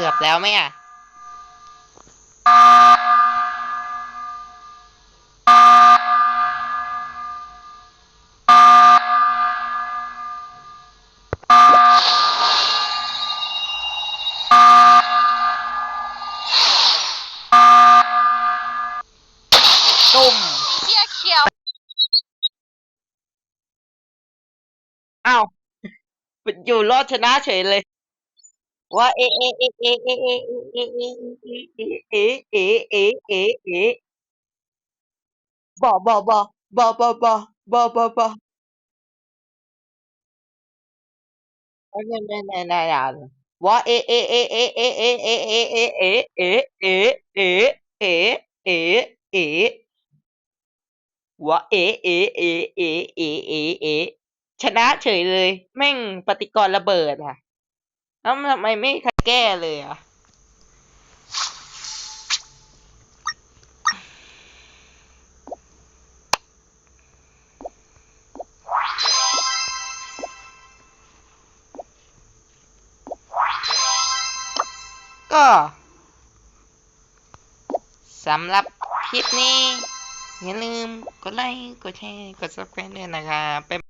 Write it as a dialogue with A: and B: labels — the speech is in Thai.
A: กือบแล้วไหมอะตุ่ม
B: เชี่ยเขียว
A: อ้าวอยู่รอดชนะเฉยเลย ว่าเอเอเอเอเอเอเอเอเอเอเอเอเอเอเอบอบอบอบอบอบอบอบอบอไม่ไม่ไม่ไม่ไม่อ่านว่าเอเอเอเอเอเอเอเอเอเอเอเอเอเอเอเอเอว่าเอเอเอเอเอเอเอชนะเฉยเลย แม่งปฏิกรณ์ระเบิดอะ แล้วทำไมไม่ใครแก้เลยอะก็สำหรับคลิปนี้ อย่าลืมกดไลค์ กดแชร์ กด subscribe ด้วยนะครับ